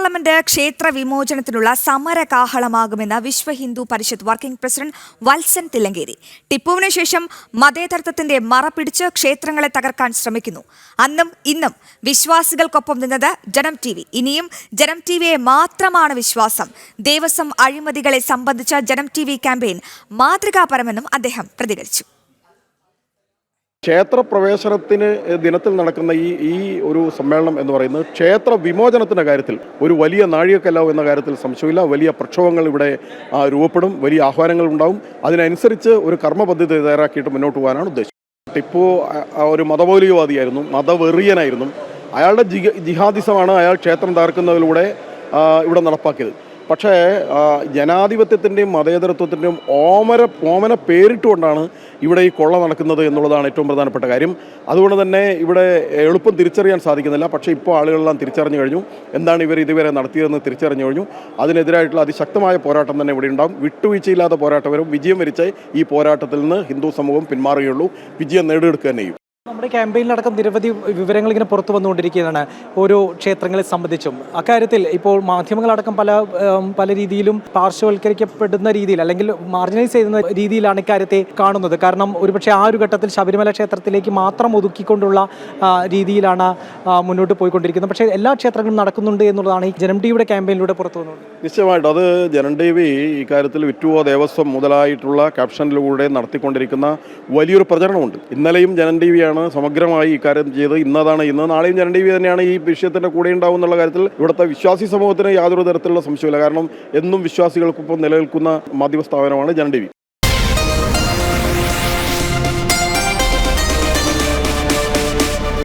Parliament ക്ഷേത്ര വിമോചനത്തിനുള്ള സമര കാഹളമാകുമെന്ന് വിശ്വ ഹിന്ദു പരിഷത്ത് വർക്കിംഗ് പ്രസിഡന്റ് വത്സൻ തില്ലങ്കേരി. ടിപ്പുവിന് ശേഷം മതേതരത്വത്തിന്റെ മറ പിടിച്ച് ക്ഷേത്രങ്ങളെ തകർക്കാൻ ശ്രമിക്കുന്നു. അന്നും ഇന്നും വിശ്വാസികൾക്കൊപ്പം നിന്നത് ജനം ടി വി. ഇനിയും ജനം ടി വിയെ മാത്രമാണ് വിശ്വാസം. ദേവസ്വം അഴിമതികളെ സംബന്ധിച്ച ജനം ടി വി ക്യാമ്പയിൻ മാതൃകാപരമെന്നും അദ്ദേഹം പ്രതികരിച്ചു. ക്ഷേത്രപ്രവേശനത്തിന് ദിനത്തിൽ നടക്കുന്ന ഈ ഈ ഒരു സമ്മേളനം എന്ന് പറയുന്നത് ക്ഷേത്ര വിമോചനത്തിന്റെ കാര്യത്തിൽ ഒരു വലിയ നാഴികക്കല്ലാവും എന്ന കാര്യത്തിൽ സംശയമില്ല. വലിയ പ്രക്ഷോഭങ്ങൾ ഇവിടെ രൂപപ്പെടും. വലിയ ആഹ്വാനങ്ങൾ ഉണ്ടാവും. അതിനനുസരിച്ച് ഒരു കർമ്മ പദ്ധതി തയ്യാറാക്കിയിട്ട് മുന്നോട്ട് പോകാനാണ് ഉദ്ദേശം ടിപ്പു ഒരു മതമൗലികവാദിയായിരുന്നു മതവെറിയനായിരുന്നു. അയാളുടെ ജിഹ ജിഹാദിസമാണ് അയാൾ ക്ഷേത്രം തകർക്കുന്നതിലൂടെ ഇവിടെ നടപ്പാക്കിയത്. പക്ഷേ ജനാധിപത്യത്തിന്റെയും മതേതരത്വത്തിന്റെയും ഓമര ഓമന പേരിട്ടുകൊണ്ടാണ് ഇവിടെ ഈ കൊള്ള നടക്കുന്നത് എന്നുള്ളതാണ് ഏറ്റവും പ്രധാനപ്പെട്ട കാര്യം. അതുകൊണ്ട് തന്നെ ഇവിടെ എളുപ്പം തിരിച്ചറിയാൻ സാധിക്കുന്നില്ല. പക്ഷേ ഇപ്പോൾ ആളുകളെല്ലാം തിരിച്ചറിഞ്ഞു കഴിഞ്ഞു. എന്താണ് ഇവർ ഇതുവരെ നടത്തിയതെന്ന് തിരിച്ചറിഞ്ഞു കഴിഞ്ഞു. അതിനെതിരായിട്ടുള്ള അതിശക്തമായ പോരാട്ടം തന്നെ ഇവിടെ ഉണ്ടാകും. വിട്ടുവീഴ്ചയില്ലാത്ത പോരാട്ടം വരും വിജയം വരിച്ച് ഈ പോരാട്ടത്തിൽ നിന്ന് ഹിന്ദു സമൂഹം പിന്മാറുകയുള്ളൂ. വിജയം നേടിയെടുക്കുക തന്നെ ചെയ്യും. നമ്മുടെ ക്യാമ്പയിനിലടക്കം നിരവധി വിവരങ്ങൾ ഇങ്ങനെ പുറത്തു വന്നുകൊണ്ടിരിക്കുകയാണ് ഓരോ ക്ഷേത്രങ്ങളെ സംബന്ധിച്ചും. അക്കാര്യത്തിൽ ഇപ്പോൾ മാധ്യമങ്ങളടക്കം പല പല രീതിയിലും പാർശ്വവൽക്കരിക്കപ്പെടുന്ന രീതിയിൽ അല്ലെങ്കിൽ മാർജിനൈസ് ചെയ്യുന്ന രീതിയിലാണ് ഇക്കാര്യത്തെ കാണുന്നത്. കാരണം ഒരുപക്ഷെ ആ ഒരു ഘട്ടത്തിൽ ശബരിമല ക്ഷേത്രത്തിലേക്ക് മാത്രം ഒതുക്കിക്കൊണ്ടുള്ള രീതിയിലാണ് മുന്നോട്ട് പോയിക്കൊണ്ടിരിക്കുന്നത്. പക്ഷേ എല്ലാ ക്ഷേത്രങ്ങളും നടക്കുന്നുണ്ട് എന്നുള്ളതാണ് ഈ ജനം ടിയുടെ ക്യാമ്പയിനിലൂടെ പുറത്തു വന്നത് നിശ്ചയമായിട്ടും അത് ജനൻ ടി വി ഇക്കാര്യത്തിൽ വിറ്റുവോ ദേവസ്വം മുതലായിട്ടുള്ള ക്യാപ്ഷനിലൂടെ നടത്തിക്കൊണ്ടിരിക്കുന്ന വലിയൊരു പ്രചരണമുണ്ട്. ഇന്നലെയും ജനൻ ടി വിയാണ് സമഗ്രമായി ഇക്കാര്യം ചെയ്ത് ഇന്നതാണ് ഇന്ന്. നാളെയും ജനൻ ടി വി തന്നെയാണ് ഈ വിഷയത്തിന്റെ കൂടെ ഉണ്ടാവും എന്നുള്ള കാര്യത്തിൽ ഇവിടുത്തെ വിശ്വാസി സമൂഹത്തിന് യാതൊരു തരത്തിലുള്ള സംശയമില്ല കാരണം എന്നും വിശ്വാസികൾക്കൊപ്പം നിലനിൽക്കുന്ന മാധ്യമ സ്ഥാപനമാണ് ജനൻ ടി വി